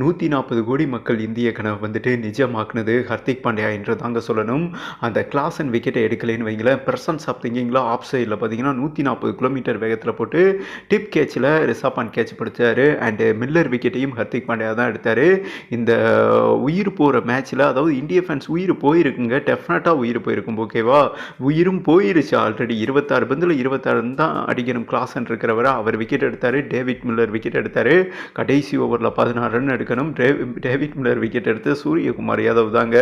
நூற்றி நாற்பது கோடி மக்கள் இந்திய கனவு வந்துட்டு நிஜமாக்குனது ஹர்திக் பாண்டியா என்று தாங்க சொல்லணும். அந்த கிளாஸ் அண்ட் விக்கெட்டை எடுக்கலைன்னு வைங்களேன் பிரசன்ஸ் ஆஃப் திங்கிங்கில் ஆஃப் சைடில் பார்த்தீங்கன்னா நூற்றி நாற்பது கிலோமீட்டர் வேகத்தில் போட்டு டிப் கேட்சில் ரிஷப் பாண்ட் கேட்ச் பிடிச்சார். அண்டு மில்லர் விக்கெட்டையும் ஹர்திக் பாண்டியா தான் எடுத்தார். இந்த உயிர் போகிற மேட்ச்சில் அதாவது இந்திய ஃபேன்ஸ் உயிர் போயிருக்குங்க. டெஃபினட்டாக உயிர் போயிருக்கும் ஓகேவா உயிரும் போயிருச்சு ஆல்ரெடி இருபத்தாறு பந்தில் இருபத்தாறு தான் அடிக்கணும் கிளாஸ்ன்னு இருக்கிறவரை. அவர் விக்கெட் எடுத்தார். டேவிட் மில்லர் விக்கெட் எடுத்தார். கடைசி ஓவரில் பதினாறு ரன் எடுக்கணும். டேவிட் மில்லர் விக்கெட் எடுத்து சூரியகுமார் யாதவ் தாங்க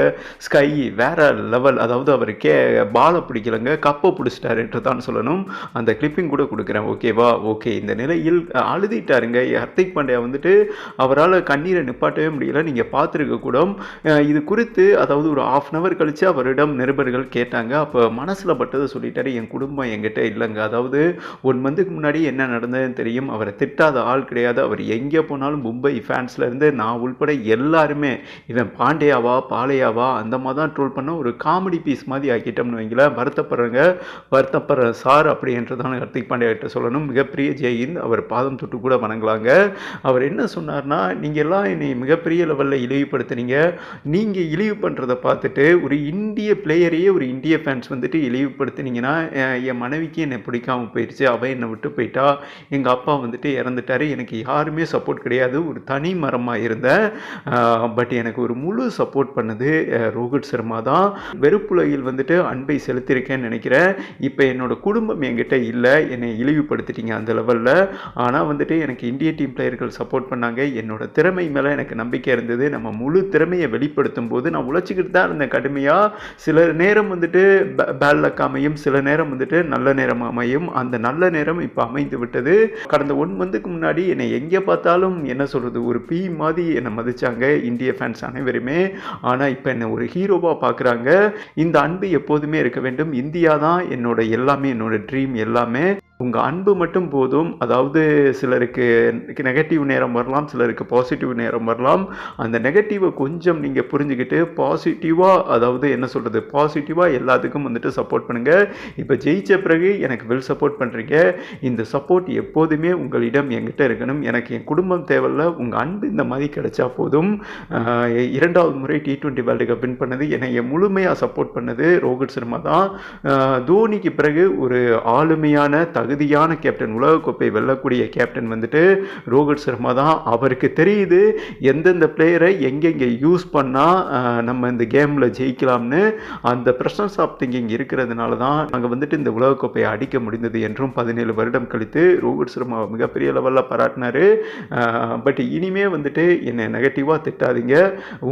ஸ்கை வேற லெவல் அதாவது அவர் கே பாலை பிடிக்கலங்க கப்பை பிடிச்சிட்டாரு என்று தான் சொல்லணும். அந்த கிளிப்பிங் கூட கொடுக்குறேன். ஓகேவா ஓகே இந்த நிலையில் அழுதிட்டாருங்க. ஹர்திக் பாண்டியா வந்துட்டு அவரால் கண்ணீரை நிப்பாட்டவே முடியல. நீங்கள் பார்த்துருக்க கூட இது குறித்து அதாவது ஒரு ஆஃப் அன் அவர் கழித்து அவரிடம் நிருபர்கள் கேட்டாங்க. அப்போ மனசில் பட்டதை சொல்லிட்டாரு. என் குடும்பம் என்கிட்ட இல்லைங்க. அதாவது ஒன் மந்த்துக்கு முன்னாடி என்ன நடந்ததுன்னு தெரியும். அவரை திட்டாத ஆள் கிடையாது. அவர் எங்கே போனாலும் மும்பை ஃபேன்ஸ்லேருந்து நான் உள்பட எல்லாருமே இவன் பாண்டியாவா பாலையாவா அந்த மாதிரி தான் ட்ரோல் பண்ண ஒரு காமெடி பீஸ் மாதிரி ஆக்கிட்டோம்னு வைங்களேன். வருத்தப்படுறவங்க வருத்தப்படுற சார் அப்படின்றதான கார்த்திக் பாண்டியா கிட்ட சொல்லணும். மிகப்பெரிய ஜெயஹிந்த் அவர் பாதம் தொட்டு கூட வணங்கலாங்க. அவர் என்ன சொன்னார்னா நீங்கள் எல்லாம் என்னை மிகப்பெரிய லெவலில் இழிவுபடுத்துனீங்க. நீங்கள் இழிவு பண்ணுறதை பார்த்துட்டு ஒரு இந்திய பிளேயரையே ஒரு இந்திய ஃபேன்ஸ் வந்துட்டு இழிவுபடுத்துனீங்கன்னா என் மனைவிக்கு என்னை பிடிக்காம போயிடுச்சு அவன் என்னை விட்டு போயிட்டா. எங்கள் அப்பா வந்துட்டு இறந்துட்டாரு. எனக்கு யாருமே சப்போர்ட் கிடையாது. ஒரு தனி மரமாக இருந்தேன். பட் எனக்கு ஒரு முழு சப்போர்ட் பண்ணது ரோஹித் சர்மா தான். வெறுப்புலகில் வந்துட்டு அன்பை செலுத்தியிருக்கேன்னு நினைக்கிறேன். இப்போ என்னோடய குடும்பம் என்கிட்ட இல்லை. என்னை இழிவுபடுத்திட்டீங்க அந்த லெவலில் ஆனால் வந்துட்டு எனக்கு இந்திய டீம் பிளேயர்கள் சப்போர்ட் பண்ணாங்க. என்னோடய திறமை மேலே எனக்கு நம்பிக்கை இருந்தது. நம்ம முழு திறமையை வெளிப்படுத்தும் போது நான் உழைச்சிக்கிட்டு தான் இருந்தேன் கடுமையாக சில நேரம் வந்துட்டு பேட் லக் அமையும். சில நேரம் வந்துட்டு நல்ல நேரம் அமையும். அந்த நல்ல நேரம் இப்போ அமைந்து விட்டது. கடந்த ஒன் மந்த்துக்கு முன்னாடி என்னை எங்கே பார்த்தாலும் என்ன சொல்கிறது ஒரு பி மாதிரி என்னை மதித்தாங்க இந்திய ஃபேன்ஸ் அனைவருமே. ஆனால் இப்போ என்னை ஒரு ஹீரோவாக பார்க்குறாங்க இந்த அன்பு எப்போதுமே இருக்க வேண்டும். இந்தியா தான் என்னோட எல்லாமே என்னோட ட்ரீம் எல்லாமே. உங்கள் அன்பு மட்டும் போதும். அதாவது சிலருக்கு நெகட்டிவ் நேரம் வரலாம் சிலருக்கு பாசிட்டிவ் நேரம் வரலாம். அந்த நெகட்டிவை கொஞ்சம் நீங்கள் புரிஞ்சுக்கிட்டு பாசிட்டிவாக அதாவது என்ன சொல்கிறது பாசிட்டிவாக எல்லாத்துக்கும் வந்துட்டு சப்போர்ட் பண்ணுங்கள் இப்போ ஜெயிச்ச பிறகு எனக்கு வெல் சப்போர்ட் பண்ணுறீங்க இந்த சப்போர்ட் எப்போதுமே உங்களிடம் என்கிட்ட இருக்கணும். எனக்கு என் குடும்பம் தேவையில்ல. உங்கள் அன்பு இந்த மாதிரி கிடைச்சா போதும். இரண்டாவது முறை T twenty world cup win பண்ணது. என்னை முழுமையாக சப்போர்ட் பண்ணது ரோஹித் சர்மா தான். தோனிக்கு பிறகு ஒரு ஆளுமையான தகுதியான கேப்டன் உலகக்கோப்பை வெல்லக்கூடிய கேப்டன் வந்துட்டு ரோஹித் சர்மா தான். அவருக்கு தெரியுது எந்தெந்த பிளேயரை எங்கெங்கே யூஸ் பண்ணால் நம்ம இந்த கேமில் ஜெயிக்கலாம்னு அந்த பிரசன்ஸ் ஆஃப் திங்கிங் இருக்கிறதுனால தான் நாங்கள் வந்துட்டு இந்த உலகக்கோப்பையை அடிக்க முடிந்தது என்றும் பதினேழு வருடம் கழித்து ரோஹித் சர்மா மிகப்பெரிய லெவலில் பாராட்டினாரு. பட் இனிமே வந்துட்டு என்னை நெகட்டிவாக திட்டாதீங்க.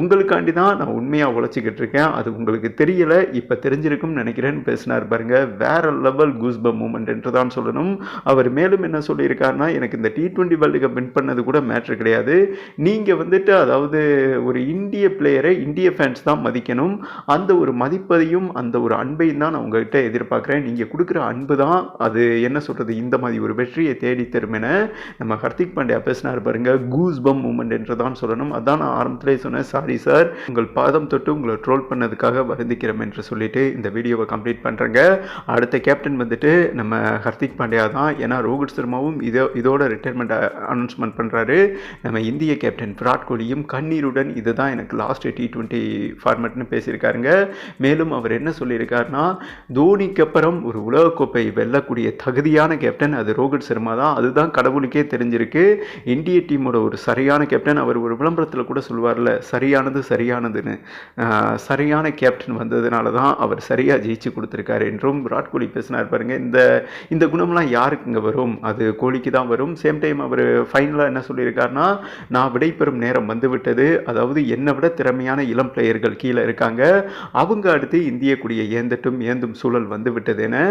உங்களுக்காண்டி தான் நான் உண்மையாக உழைச்சிக்கிட்டு இருக்கேன். அது உங்களுக்கு தெரியலை இப்போ தெரிஞ்சிருக்கும்னு நினைக்கிறேன்னு பேசினார் பாருங்க. வேற லெவல் கூஸ்ப மூமெண்ட் என்று தான் சொல்லணும் அவர் மேலும் என்ன சொல்லியிருக்காருன்னா எனக்கு இந்த T twenty world cup win பண்ணது கூட மேட்ரு கிடையாது. நீங்கள் வந்துட்டு அதாவது ஒரு இந்திய பிளேயரை இந்திய ஃபேன்ஸ் தான் மதிக்கணும். அந்த ஒரு மதிப்பதையும் அந்த ஒரு அன்பையும் தான் நான் உங்ககிட்ட எதிர்பார்க்குறேன். நீங்கள் கொடுக்குற அன்பு தான் அது. என்ன சொல்கிறது இந்த மாதிரி ஒரு வெற்றியை தேடி தருமென என நம்ம ஹர்திக் பாண்டியா பேசினார் பாருங்க. கூஸ் பம் மூமெண்ட் என்று தான் சொல்லணும். அதான் நான் ஆரம்பத்திலே சொன்னேன். சாரி சார் உங்கள் பாதம் தொட்டு உங்களை ட்ரோல் பண்ணதுக்காக வருந்திக்கிறோம் என்று சொல்லிட்டு இந்த வீடியோவை கம்ப்ளீட் பண்ணுறேங்க அடுத்த கேப்டன் வந்துட்டு நம்ம ஹர்திக் பாண்டியா தான் ஏன்னா ரோஹித் சர்மாவும் இதோ இதோட ரிட்டைர்மெண்ட் அனௌன்ஸ்மெண்ட் பண்ணுறாரு நம்ம இந்திய கேப்டன் விராட் கோலியும் கண்ணீருடன் இதுதான் எனக்கு லாஸ்ட் டி டுவெண்ட்டி ஃபார்மேட்னு பேசியிருக்காருங்க. மேலும் அவர் என்ன சொல்லியிருக்காருன்னா தோனிக்கு அப்புறம் ஒரு உலகக்கோப்பை வெல்லக்கூடிய தகுதியான கேப்டன் அது ரோஹித் சர்மா தான். அதுதான் கடவுளுக்கே தெரிஞ்சிருக்கு. இந்திய டீமோட ஒரு சரியான கேப்டன் அவர் ஒரு விளம்பரத்தில் கூட சொல்லுவார்ல சரியானது சரியானதுன்னு. சரியான கேப்டன் வந்ததுனால தான் அவர் சரியாக ஜெயிச்சு கொடுத்துருக்காரு என்றும் விராட் கோலி பேசினார் பாருங்கள் இந்த இந்த குணம்லாம் யாருக்குங்க வரும்? அது கோலிக்கு தான் வரும். சேம் டைம் அவர் ஃபைனலாக என்ன சொல்லியிருக்காருன்னா நான் விடைபெறும் நேரம் வந்துவிட்டது. அதாவது என்னை விட திறமையான இளம் பிளேயர்கள் கீழே இருக்காங்க. அவங்க அடுத்து இந்திய குடியை ஏந்தட்டும் ஏந்தும் சூழல் வந்து விட்டதுன்னு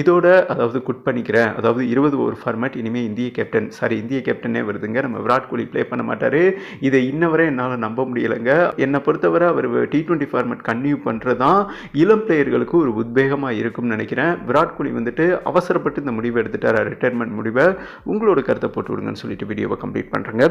இதோட அதாவது குட் பண்ணிக்கிறேன். அதாவது இருபது ஓவர் ஃபார்மேட் இனிமேல் இந்திய கேப்டன் சாரி இந்திய கேப்டனே வருதுங்க. நம்ம விராட் கோலி ப்ளே பண்ண மாட்டார். இதை இன்ன வரை என்னால் நம்ப முடியலைங்க. என்னை பொறுத்தவரை அவர் டி டுவெண்ட்டி ஃபார்மேட் கன்டினியூ பண்ணுறது தான் இளம் பிளேயர்களுக்கு ஒரு உத்வேகமாக இருக்கும்னு நினைக்கிறேன். விராட் கோலி வந்துட்டு அவசரப்பட்டு இந்த முடிவை எடுத்துட்டார் ரிட்டைர்மெண்ட் முடிவை உங்களோட கருத்தை போட்டு விடுங்கன்னு சொல்லிட்டு வீடியோவை கம்ப்ளீட் பண்ணுறேங்க